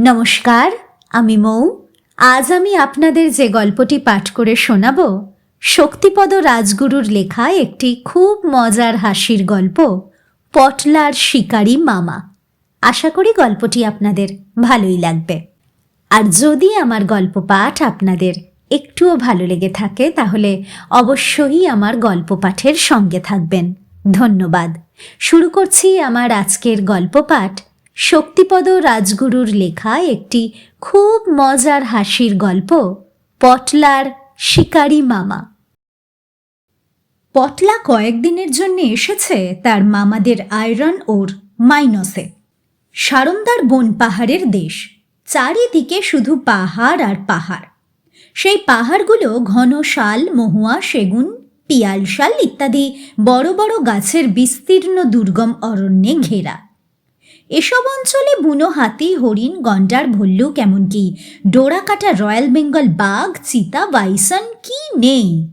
নমস্কার, আমি মৌ। আজ আমি আপনাদের যে গল্পটি পাঠ করে শোনাব, শক্তিপদ রাজগুরুর লেখা একটি খুব মজার হাসির গল্প, পটলার শিকারী মামা। আশা করি গল্পটি আপনাদের ভালোই লাগবে। আর যদি আমার গল্প পাঠ আপনাদের একটুও ভালো লেগে থাকে, তাহলে অবশ্যই আমার গল্প পাঠের সঙ্গে থাকবেন। ধন্যবাদ। শুরু করছি আমার আজকের গল্প পাঠ। শক্তিপদ রাজগুরুর লেখা একটি খুব মজার হাসির গল্প, পটলার শিকারী মামা। পটলা কয়েকদিনের জন্য এসেছে তার মামাদের আয়রন ওর মাইনসে। সারন্দার বন পাহাড়ের দেশ, চারিদিকে শুধু পাহাড় আর পাহাড়। সেই পাহাড়গুলো ঘন শাল, মহুয়া, সেগুন, পিয়াল শাল ইত্যাদি বড় বড় গাছের বিস্তীর্ণ দুর্গম অরণ্যে ঘেরা। এসব অঞ্চলে বুনো হাতি, হরিণ, গন্ডার ভল্লুক এমনকি ডোরাকাটা রয়্যাল বেঙ্গল বাঘ, চিতা, বাইসন কি নেই?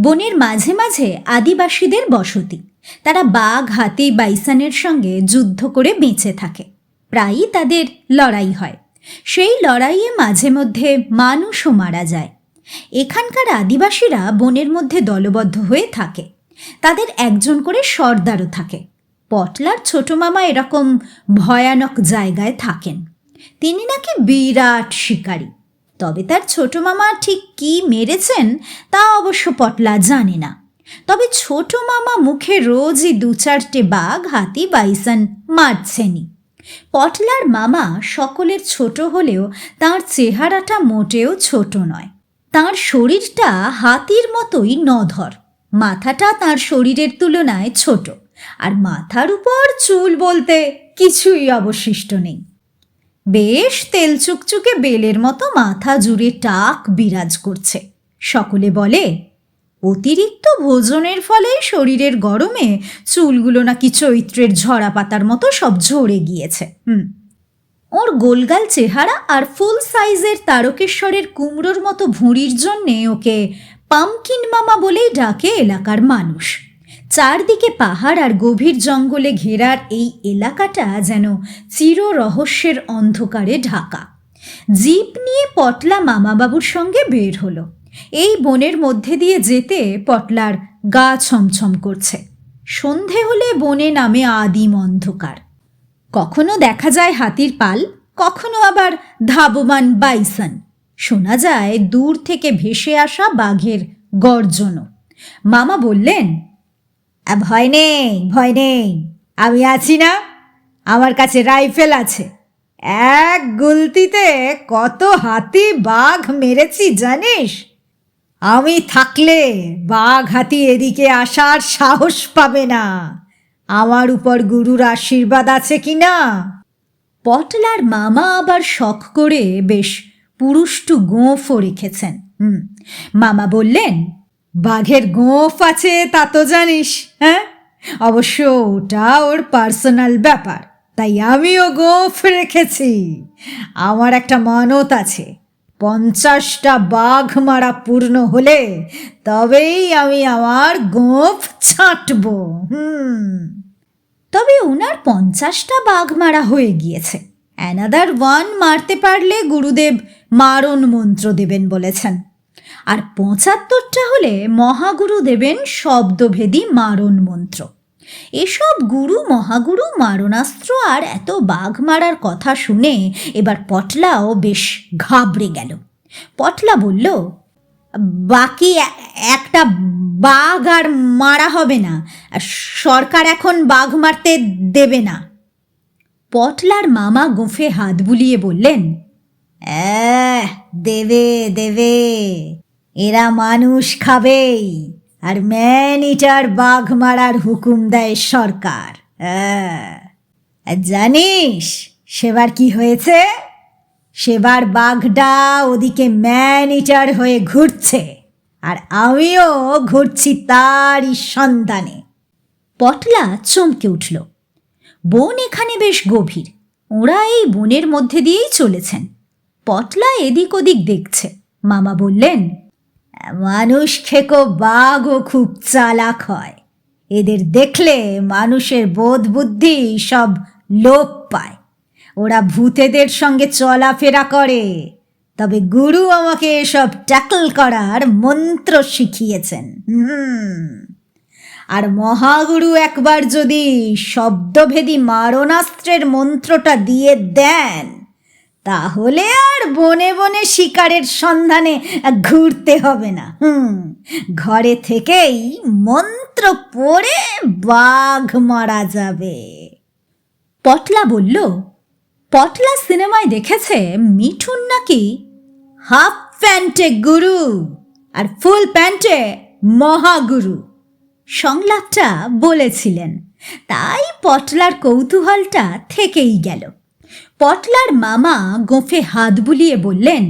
বনের মাঝে মাঝে আদিবাসীদের বসতি। তারা বাঘ, হাতি, বাইসনের সঙ্গে যুদ্ধ করে বেঁচে থাকে। প্রায়ই তাদের লড়াই হয়। সেই লড়াইয়ে মাঝে মধ্যে মানুষও মারা যায়। এখানকার আদিবাসীরা বনের মধ্যে দলবদ্ধ হয়ে থাকে। তাদের একজন করে সর্দারও থাকে। পটলার ছোট মামা এরকম ভয়ানক জায়গায় থাকেন। তিনি নাকি বিরাট শিকারী। তবে তার ছোট মামা ঠিক কি মেরেছেন তা অবশ্য পটলা জানে না। তবে ছোট মামা মুখে রোজই দু চারটে বাঘ, হাতি, বাইসন মারছেনই। পটলার মামা সকলের ছোট হলেও তার চেহারাটা মোটেও ছোট নয়। তার শরীরটা হাতির মতোই নধর। মাথাটা তার শরীরের তুলনায় ছোট। আর মাথার উপর চুল বলতে কিছুই অবশিষ্ট নেই। বেশ তেল চুকচুকে বেলের মতো মাথা জুড়ে টাক বিরাজ করছে। সকলে বলে, অতিরিক্ত ভোজনের ফলে শরীরের গরমে চুলগুলো নাকি চৈত্রের ঝরা পাতার মতো সব ঝরে গিয়েছে। হুম। ওর গোলগাল চেহারা আর ফুল সাইজের তারকেশ্বরের কুমড়োর মতো ভুঁড়ির জন্যে ওকে পামকিন মামা বলেই ডাকে এলাকার মানুষ। চারদিকে পাহাড় আর গভীর জঙ্গলে ঘেরার এই এলাকাটা যেন চির রহস্যের অন্ধকারে ঢাকা। জিপ নিয়ে পটলা মামাবাবুর সঙ্গে বের হলো। এই বনের মধ্যে দিয়ে যেতে পটলার গা ছমছম করছে। সন্ধে হলে বনে নামে আদিম অন্ধকার। কখনো দেখা যায় হাতির পাল কখনো আবার ধাবমান বাইসন। শোনা যায় দূর থেকে ভেসে আসা বাঘের গর্জনও। মামা বললেন "আ, ভয় নেই ভয় নেই। আমি আছি না, আমার কাছে রাইফেল আছে। এক গুলতিতে কত হাতি বাঘ মেরেছি জানিস? আমি থাকলে বাঘ হাতি এদিকে আসার সাহস পাবে না। আমার উপর গুরুর আশীর্বাদ আছে কি না? পটলার মামা আবার শখ করে বেশ পুরুষ্টু গোঁফও রেখেছেন। হুম, মামা বললেন বাঘের গোঁফ আছে, তা তো জানিস হ্যাঁ? অবশ্য ওটা ওর পার্সোনাল ব্যাপার, তাই আমিও গোঁফ রেখেছি। আমার একটা মানত আছে, পঞ্চাশটা বাঘ মারা পূর্ণ হলে তবেই আমি আমার গোঁফ ছাঁটব, হুম। তবে ওনার পঞ্চাশটা বাঘ মারা হয়ে গিয়েছে অ্যানাদার ওয়ান মারতে পারলে গুরুদেব মারণ মন্ত্র দেবেন বলেছেন। আর পঁচাত্তরটা হলে মহাগুরু দেবেন শব্দভেদী মারণ মন্ত্র। এসব গুরু মহাগুরু মারণাস্ত্র আর এত বাঘ মারার কথা শুনে এবার পটলাও বেশ ঘাবড়ে গেল। পটলা বলল বাকি একটা বাঘ আর মারা হবে না সরকার এখন বাঘ মারতে দেবে না। পটলার মামা গোফে হাত বুলিয়ে বললেন "আহ, দেবে দেবে। এরা মানুষ খাবেই। আর ম্যান ইটার বাঘ মারার হুকুম দেয় সরকার। জানিস, সেবার কি হয়েছে? সেবার বাঘটা ওদিকে ম্যান ইটার হয়ে ঘুরছে। আর আমিও ঘুরছি তারই সন্ধানে। পটলা চমকে উঠল। বন এখানে বেশ গভীর। ওরা এই বনের মধ্যে দিয়েই চলেছেন। পটলা এদিক ওদিক দেখছে। মামা বললেন মানুষ খেকো বাঘও খুব চালাক হয়। এদের দেখলে মানুষের বোধ বুদ্ধি সব লোপ পায়। ওরা ভূতেদের সঙ্গে চলাফেরা করে। তবে গুরু আমাকে এসব ট্যাকল করার মন্ত্র শিখিয়েছেন। আর মহাগুরু একবার যদি শব্দভেদী মারণাস্ত্রের মন্ত্রটা দিয়ে দেন তাহলে আর বনে বনে শিকারের সন্ধানে ঘুরতে হবে না। হুম, ঘরে থেকেই মন্ত্র পড়ে বাঘ মারা যাবে। পটলা বলল, পটলা সিনেমায় দেখেছে মিঠুন নাকি? হাফ প্যান্টে গুরু আর ফুল প্যান্টে মহাগুরু, সংলাপটা বলেছিলেন। তাই পটলার কৌতূহলটা থেকেই গেল। পটলার মামা গোফে হাত বুলিয়ে বললেন,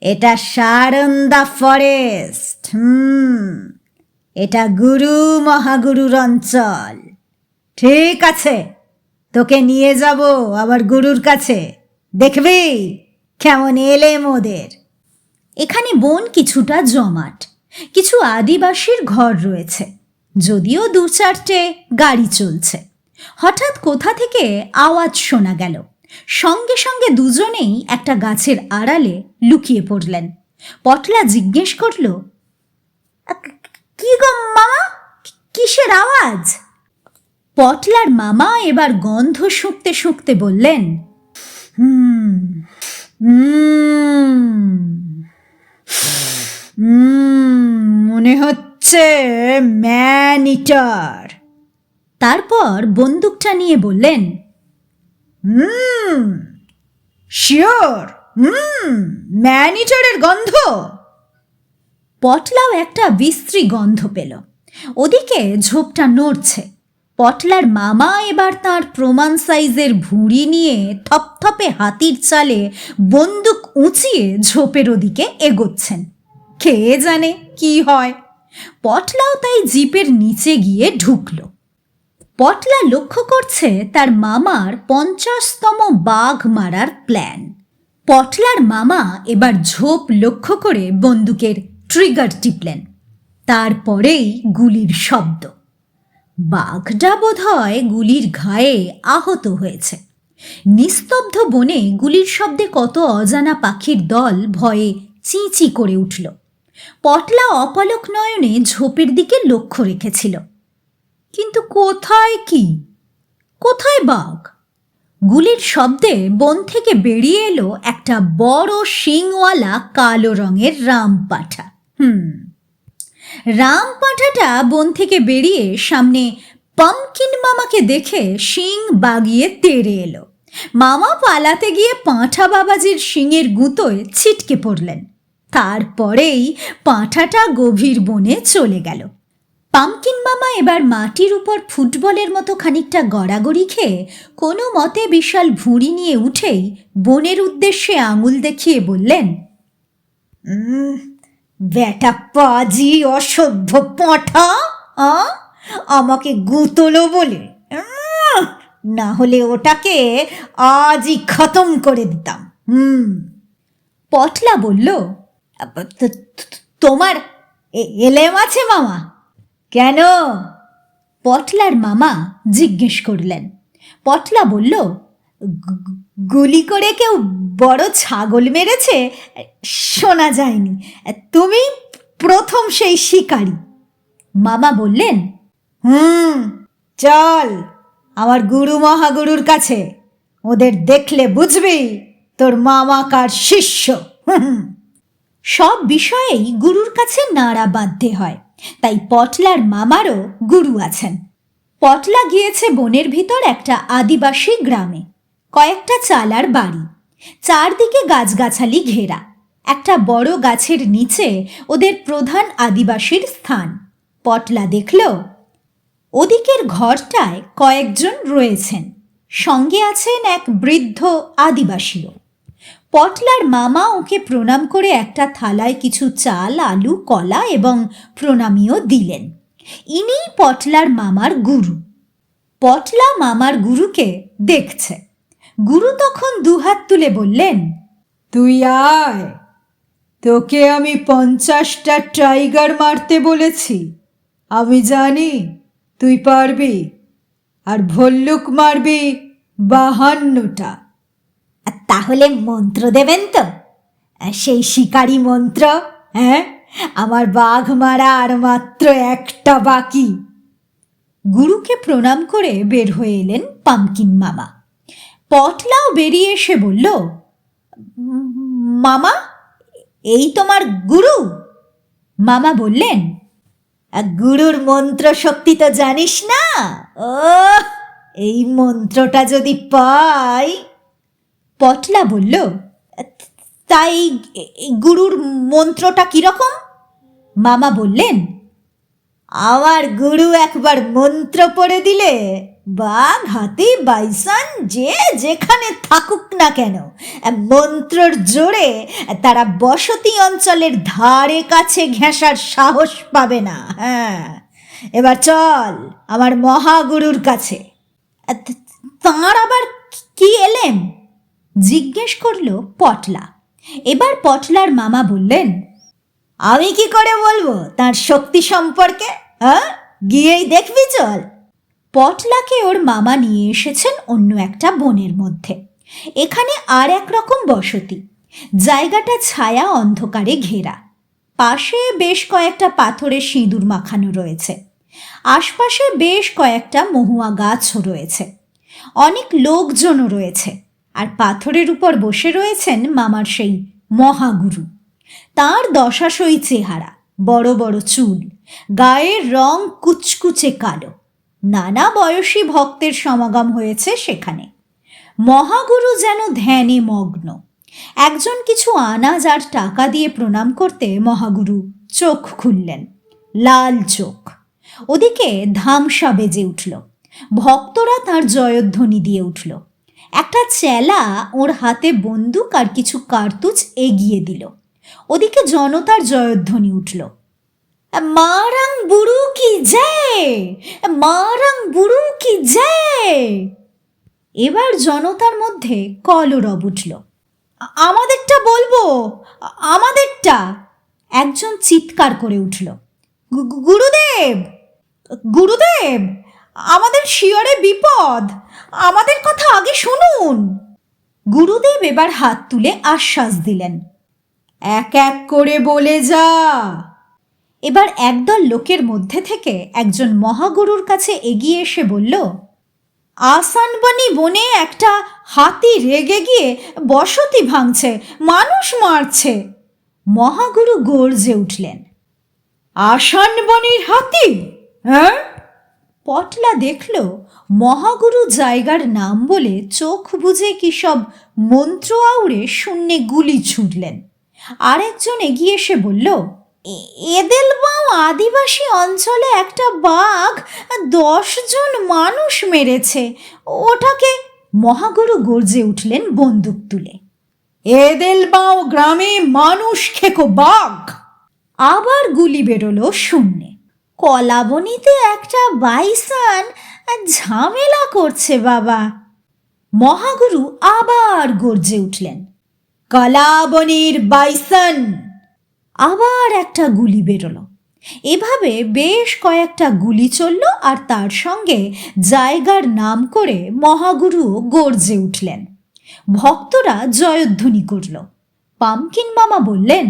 এটা সারন্দা ফরেস্ট, হুম, এটা গুরু মহাগুরুর অঞ্চল। ঠিক আছে, তোকে নিয়ে যাব আবার গুরুর কাছে। দেখবি কেমন এলেম ওদের। এখানে বন কিছুটা জমাট, কিছু আদিবাসীর ঘর রয়েছে, যদিও দু চারটে গাড়ি চলছে। হঠাৎ কোথা থেকে আওয়াজ শোনা গেল। সঙ্গে সঙ্গে দুজনেই একটা গাছের আড়ালে লুকিয়ে পড়লেন। পটলা জিজ্ঞেস করল কি গো মামা? কিসের আওয়াজ? পটলার মামা এবার গন্ধ শুঁকতে শুঁকতে বললেন, হুম মনে হচ্ছে ম্যান ইটার তারপর বন্দুকটা নিয়ে বললেন হুম, শিওর, হুম ম্যান ইটারের গন্ধ। পটলাও একটা বিশ্রী গন্ধ পেল। ওদিকে ঝোপটা নড়ছে। পটলার মামা এবার তার প্রমাণ সাইজের ভুঁড়ি নিয়ে থপথপে হাতির চালে বন্দুক উঁচিয়ে ঝোপের ওদিকে এগোচ্ছেন। কে জানে কি হয়? পটলাও তাই জিপের নিচে গিয়ে ঢুকল। পটলা লক্ষ্য করছে তার মামার পঞ্চাশতম বাঘ মারার প্ল্যান পটলার মামা এবার ঝোপ লক্ষ্য করে বন্দুকের ট্রিগার টিপলেন। তারপরেই গুলির শব্দ। বাঘটা বোধহয় গুলির ঘায়ে আহত হয়েছে। নিস্তব্ধ বনে গুলির শব্দে কত অজানা পাখির দল ভয়ে চিঁচি করে উঠল। পটলা অপলক নয়নে ঝোপের দিকে লক্ষ্য রেখেছিল। কিন্তু কোথায় কি? কোথায় বাঘ? গুলির শব্দে বন থেকে বেরিয়ে এলো একটা বড় শিংওয়ালা কালো রঙের রাম পাঠা হুম। রাম পাঠাটা বন থেকে বেরিয়ে সামনে পামকিন মামাকে দেখে শিং বাগিয়ে তেড়ে এলো। মামা পালাতে গিয়ে পাঁঠা বাবাজির শিঙের গুঁতোয় ছিটকে পড়লেন। তারপরেই পাঁঠাটা গভীর বনে চলে গেল। পামকিন মামা এবার মাটির উপর ফুটবলের মতো খানিকটা গড়াগড়ি খেয়ে কোনো মতে বিশাল ভুঁড়ি নিয়ে উঠেই বনের উদ্দেশ্যে আঙুল দেখিয়ে বললেন "উম, বেটা পাজি অসভ্য পাঁঠা? আমাকে গুতলো বলে। না হলে ওটাকে আজই খতম করে দিতাম। হুম। পটলা বলল "আব- তো- তো- তোমার এলেম আছে মামা? কেন? পটলার মামা জিজ্ঞেস করলেন। পটলা বলল, "গু- গু- গুলি করে কেউ বড় ছাগল মেরেছে? শোনা যায়নি। তুমি প্রথম সেই শিকারী। মামা বললেন, হুম, চল আমার গুরু মহাগুরুর কাছে। ওদের দেখলে বুঝবি তোর মামা কার শিষ্য। সব বিষয়েই গুরুর কাছে নাড়া বাঁধতে হয়। তাই পটলার মামারও গুরু আছেন। পটলা গিয়েছে বনের ভিতর একটা আদিবাসী গ্রামে। কয়েকটা চালার বাড়ি। চারদিকে গাছগাছালি ঘেরা। একটা বড় গাছের নিচে ওদের প্রধান আদিবাসীর স্থান। পটলা দেখল, ওদিকের ঘরটায় কয়েকজন রয়েছেন। সঙ্গে আছেন এক বৃদ্ধ আদিবাসীও। পটলার মামা ওকে প্রণাম করে একটা থালায় কিছু চাল, আলু, কলা এবং প্রণামীও দিলেন। ইনিই পটলার মামার গুরু। পটলা মামার গুরুকে দেখছে। গুরু তখন দুহাত তুলে বললেন, তুই আয়। তোকে আমি পঞ্চাশটা টাইগার মারতে বলেছি। আমি জানি তুই পারবি। আর ভল্লুক মারবি বাহান্নটা। তাহলে মন্ত্র দেবেন তো? সেই শিকারি মন্ত্র হ্যাঁ? আমার বাঘ মারা আর মাত্র একটা বাকি। গুরুকে প্রণাম করে বের হয়ে এলেন পামকিন মামা। পটলাও বেরিয়ে এসে বলল মামা এই তোমার গুরু? মামা বললেন "আ, গুরুর মন্ত্র শক্তি তো জানিস না? ও এই মন্ত্রটা যদি পাই পটলা বলল, তাই গুরুর মন্ত্রটা কীরকম? মামা বললেন, আমার গুরু একবার মন্ত্র পড়ে দিলে বাঘ, হাতি, বাইসন যে যেখানে থাকুক না কেন, মন্ত্রর জোরে তারা বসতি অঞ্চলের ধারে কাছে ঘেঁষার সাহস পাবে না। হ্যাঁ এবার চল আমার মহাগুরুর কাছে। তাঁর আবার কি এলেম জিজ্ঞেস করল পটলা। এবার পটলার মামা বললেন, আমি কি করে বলব? তার শক্তি সম্পর্কে হ্যাঁ? গিয়েই দেখবি চল। পটলাকে ওর মামা নিয়ে এসেছেন অন্য একটা বনের মধ্যে। এখানে আর এক রকম বসতি। জায়গাটা ছায়া অন্ধকারে ঘেরা। পাশে বেশ কয়েকটা পাথরের সিঁদুর মাখানো রয়েছে। আশপাশে বেশ কয়েকটা মহুয়া গাছও রয়েছে। অনেক লোকজনও রয়েছে। আর পাথরের উপর বসে রয়েছেন মামার সেই মহাগুরু। তার দশাশই চেহারা, বড় বড় চুল, গায়ের রং কুচকুচে কালো। নানা বয়সী ভক্তের সমাগম হয়েছে সেখানে। মহাগুরু যেন ধ্যানে মগ্ন। একজন কিছু আনাজ আর টাকা দিয়ে প্রণাম করতে মহাগুরু চোখ খুললেন। লাল চোখ। ওদিকে ধামসা বেজে উঠল। ভক্তরা তার জয়ধ্বনি দিয়ে উঠল। একটা চেলা ওর হাতে বন্দুক আর কিছু কার্তুজ এগিয়ে দিল। ওদিকে জনতার জয়ধ্বনি উঠল। মারাং বুড়ু কি জয়? মারাং বুড়ু কি জয়? এবার জনতার মধ্যে কলরব উঠল। আমাদেরটা বলব? আমাদেরটা? একজন চিৎকার করে উঠল। "গু- গু- গুরুদেব গুরুদেব! আমাদের শিয়রে বিপদ! আমাদের কথা আগে শুনুন। গুরুদেব এবার হাত তুলে আশ্বাস দিলেন, এক এক করে বলে যা। এবার একদল লোকের মধ্যে থেকে একজন মহাগুরুর কাছে এগিয়ে এসে বলল আসানবানি বনে একটা হাতি রেগে গিয়ে বসতি ভাঙছে, মানুষ মারছে। মহাগুরু গর্জে উঠলেন আসানবনির হাতি? হ্যাঁ? পটলা দেখল মহাগুরু জায়গার নাম বলে চোখ বুঝে কি সব মন্ত্র আউড়ে শূন্যে গুলি ছুটলেন আরেকজন এগিয়ে এসে বলল "এ- এদেলবাও আদিবাসী অঞ্চলে একটা বাঘ দশজন মানুষ মেরেছে। ওটাকে মহাগুরু গর্জে উঠলেন বন্দুক তুলে। এদেলবাও গ্রামে মানুষ খেকো বাঘ। আবার গুলি বেরোলো শূন্যে। কলাবনিতে একটা বাইসান ঝামেলা করছে বাবা। মহাগুরু আবার গর্জে উঠলেন, কলাবনির বাইসন! আবার একটা গুলি বেরোলো। এভাবে বেশ কয়েকটা গুলি চলল আর তার সঙ্গে জায়গার নাম করে মহাগুরুও গর্জে উঠলেন। ভক্তরা জয়ধ্বনি করল। পামকিন মামা বললেন,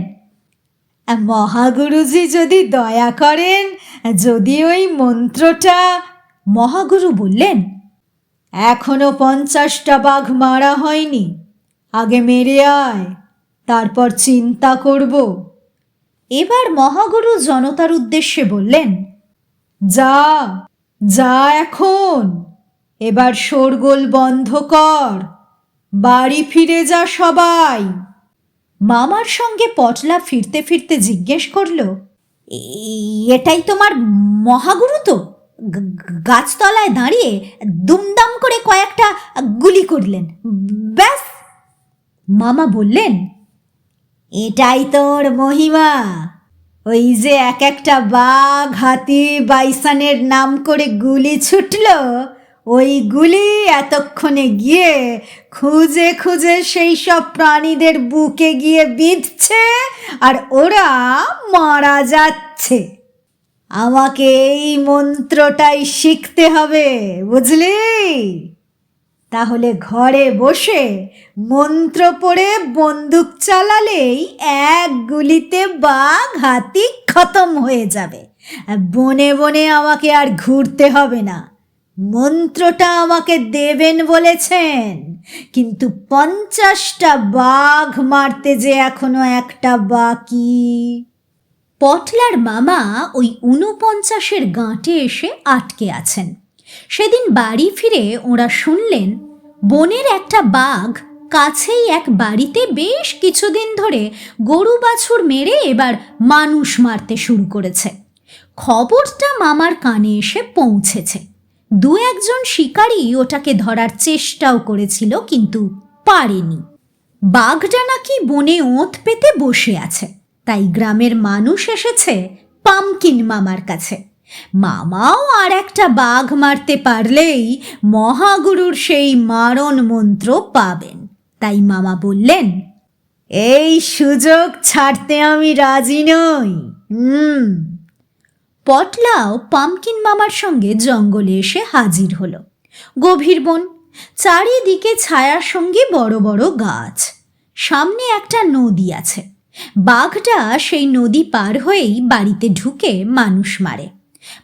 মহাগুরুজি যদি দয়া করেন, যদি ওই মন্ত্রটা মহাগুরু বললেন, এখনও পঞ্চাশটা বাঘ মারা হয়নি। আগে মেরে আয়, তারপর চিন্তা করব। এবার মহাগুরু জনতার উদ্দেশ্যে বললেন, যা যা এখন। এবার শোরগোল বন্ধ কর। বাড়ি ফিরে যা সবাই। মামার সঙ্গে পটলা ফিরতে ফিরতে জিজ্ঞেস করল, "এ- এটাই তোমার মহাগুরু তো? গাছতলায় দাঁড়িয়ে দুমদাম করে কয়েকটা গুলি করলেন। ব্যাস, মামা বললেন, এটাই তোর মহিমা। ওই যে এক একটা বাঘ হাতি বাইসানের নাম করে গুলি ছুটল, ওই গুলি এতক্ষণে গিয়ে খুঁজে খুঁজে সেই সব প্রাণীদের বুকে গিয়ে বিঁধছে আর ওরা মারা যাচ্ছে। আমাকে এই মন্ত্রটাই শিখতে হবে, বুঝলি? তাহলে ঘরে বসে মন্ত্র পড়ে বন্দুক চালালেই এক গুলিতে বাঘ হাতি খতম হয়ে যাবে। বনে বনে আমাকে আর ঘুরতে হবে না। মন্ত্রটা আমাকে দেবেন বলেছেন, কিন্তু পঞ্চাশটা বাঘ মারতে যে এখনও একটা বাকি। পটলার মামা ওই ঊনপঞ্চাশের গাঁটে এসে আটকে আছেন। সেদিন বাড়ি ফিরে ওরা শুনলেন, বনের একটা বাঘ কাছেই এক বাড়িতে বেশ কিছুদিন ধরে গরু বাছুর মেরে এবার মানুষ মারতে শুরু করেছে। খবরটা মামার কানে এসে পৌঁছেছে। দু একজন শিকারী ওটাকে ধরার চেষ্টাও করেছিল, কিন্তু পারেনি। বাঘটা নাকি বনে ওঁত পেতে বসে আছে। তাই গ্রামের মানুষ এসেছে পামকিন মামার কাছে। মামাও আর একটা বাঘ মারতে পারলেই মহাগুরুর সেই মারণ মন্ত্র পাবেন। তাই মামা বললেন, এই সুযোগ ছাড়তে আমি রাজি নই। হুম। পটলাও পামকিন মামার সঙ্গে জঙ্গলে এসে হাজির হলো। গভীর বন, চারিদিকে ছায়ার সঙ্গে বড় বড় গাছ, সামনে একটা নদী আছে। বাঘটা সেই নদী পার হয়েই বাড়িতে ঢুকে মানুষ মারে।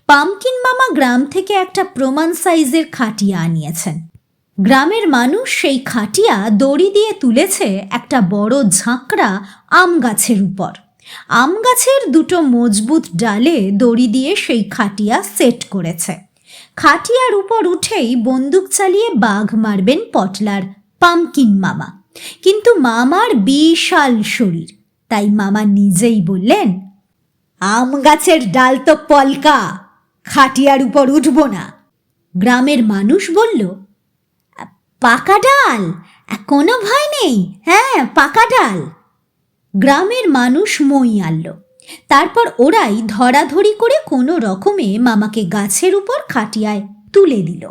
পামকিন মামা গ্রাম থেকে একটা প্রমাণ সাইজের খাটিয়া আনিয়েছেন। গ্রামের মানুষ সেই খাটিয়া দড়ি দিয়ে তুলেছে একটা বড় ঝাঁকড়া আম গাছের উপর। আম গাছের দুটো মজবুত ডালে দড়ি দিয়ে সেই খাটিয়া সেট করেছে। খাটিয়ার উপর উঠেই বন্দুক চালিয়ে বাঘ মারবেন পটলার পামকিন মামা। কিন্তু মামার বিশাল শরীর তাই মামা নিজেই বললেন, আম গাছের ডাল তো পলকা, খাটিয়ার উপর উঠব না। গ্রামের মানুষ বলল, পাকা ডাল? কোনো ভয় নেই হ্যাঁ পাকা ডাল। গ্রামের মানুষ মই আনলো। তারপর ওরাই ধরাধরি করে কোনো রকমে মামাকে গাছের উপর খাটিয়ায় তুলে দিল।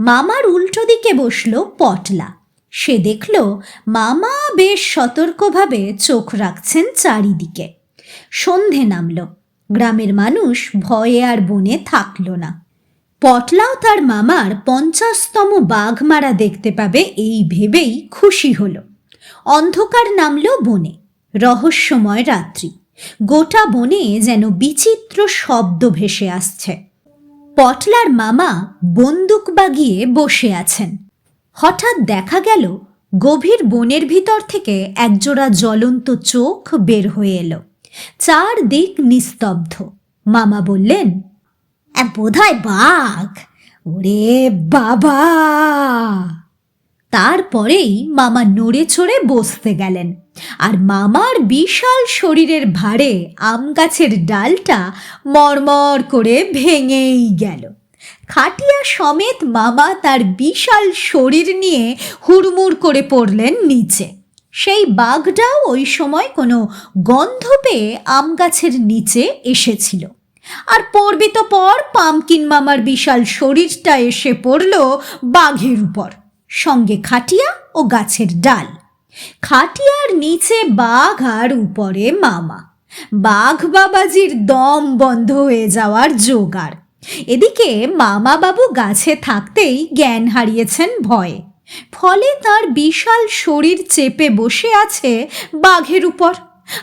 মামার উল্টো দিকে বসল পটলা। সে দেখল মামা বেশ সতর্কভাবে চোখ রাখছেন চারিদিকে। সন্ধে নামল। গ্রামের মানুষ ভয়ে আর বনে থাকল না। পটলাও তার মামার পঞ্চাশতম বাঘ মারা দেখতে পাবে এই ভেবেই খুশি হল। অন্ধকার নামল বনে। রহস্যময় রাত্রি। গোটা বনে যেন বিচিত্র শব্দ ভেসে আসছে। পটলার মামা বন্দুক বাগিয়ে বসে আছেন। হঠাৎ দেখা গেল, গভীর বনের ভিতর থেকে একজোড়া জ্বলন্ত চোখ বের হয়ে এলো। চারদিক নিস্তব্ধ। মামা বললেন বোধহয় বাঘ। ওরে বাবা! তারপরেই মামা নড়ে চড়ে বসতে গেলেন। আর মামার বিশাল শরীরের ভারে আম গাছের ডালটা মরমর করে ভেঙেই গেল। খাটিয়া সমেত মামা তার বিশাল শরীর নিয়ে হুড়মুড় করে পড়লেন নিচে। সেই বাঘটাও ওই সময় কোনো গন্ধ পেয়ে আম গাছের নিচে এসেছিল। আর পড়বি তো পর পামকিন মামার বিশাল শরীরটা এসে পড়ল বাঘের উপর, সঙ্গে খাটিয়া ও গাছের ডাল। খাটিয়ার নিচে বাঘ আর উপরে মামা। বাঘ বাবাজির দম বন্ধ হয়ে যাওয়ার জোগাড়। এদিকে মামা বাবু গাছে থাকতেই জ্ঞান হারিয়েছেন ভয়ে। ফলে তার বিশাল শরীর চেপে বসে আছে বাঘের উপর,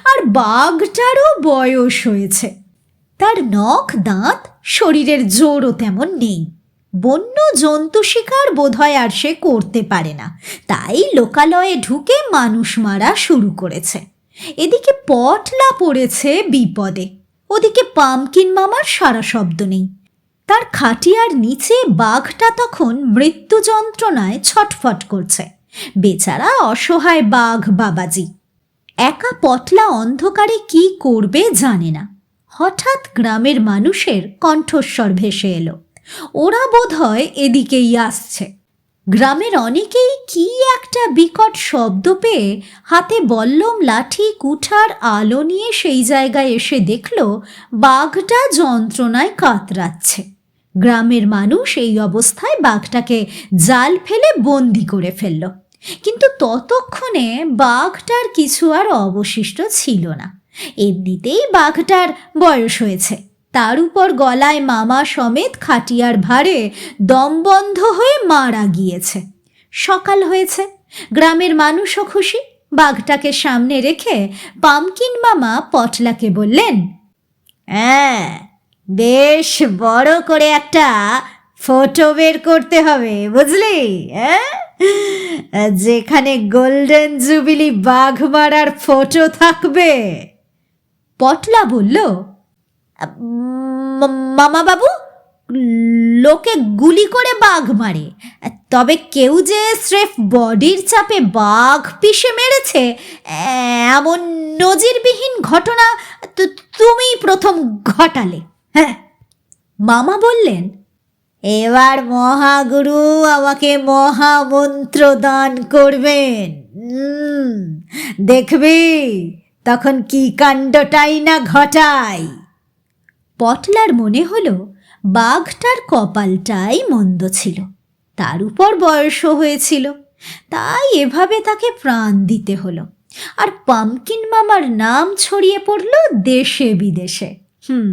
আর বাঘটারও বয়স হয়েছে। তার নখ দাঁত শরীরের জোরও তেমন নেই। বন্য জন্তু শিকার বোধহয় আর সে করতে পারে না। তাই লোকালয়ে ঢুকে মানুষ মারা শুরু করেছে। এদিকে পটলা পড়েছে বিপদে। ওদিকে পামকিন মামার সারা শব্দ নেই। তার খাটিয়ার নিচে বাঘটা তখন মৃত্যু যন্ত্রণায় ছটফট করছে। বেচারা অসহায় বাঘ বাবাজি। একা পটলা অন্ধকারে কি করবে জানে না। হঠাৎ গ্রামের মানুষের কণ্ঠস্বর ভেসে এলো। ওরা বোধ হয় এদিকেই আসছে। গ্রামের অনেকেই কি একটা বিকট শব্দ পেয়ে হাতে বল্লম লাঠি, কুঠার, আলো নিয়ে সেই জায়গায় এসে দেখল, বাঘটা যন্ত্রণায় কাতরাচ্ছে। গ্রামের মানুষ এই অবস্থায় বাঘটাকে জাল ফেলে বন্দি করে ফেলল। কিন্তু ততক্ষণে বাঘটার কিছু আর অবশিষ্ট ছিল না। এমনিতেই বাঘটার বয়স হয়েছে। তার উপর গলায় মামা সমেত খাটিয়ার ভারে দমবন্ধ হয়ে মারা গিয়েছে। সকাল হয়েছে। গ্রামের মানুষও খুশি। বাঘটাকে সামনে রেখে পামকিন মামা পটলাকে বললেন হ্যাঁ বেশ বড় করে একটা ফটো বের করতে হবে, বুঝলি? হ্যাঁ? যেখানে গোল্ডেন জুবিলি বাঘ মারার ফটো থাকবে। পটলা বলল মামা বাবু লোকে গুলি করে বাঘ মারে। তবে কেউ যে স্রেফ বডির চাপে বাঘ পিষে মেরেছে, এমন নজিরবিহীন ঘটনা তো তুমিই প্রথম ঘটালে। হ্যাঁ মামা বললেন, এবার মহাগুরু আমাকে মহামন্ত্র দান করবেন। দেখবি তখন কি কাণ্ডটাই না ঘটাই পটলার মনে হলো বাঘটার কপালটাই মন্দ ছিল, তার উপর বয়সও হয়েছিল, তাই এভাবে তাকে প্রাণ দিতে হলো। আর পামকিন মামার নাম ছড়িয়ে পড়ল দেশে বিদেশে হুম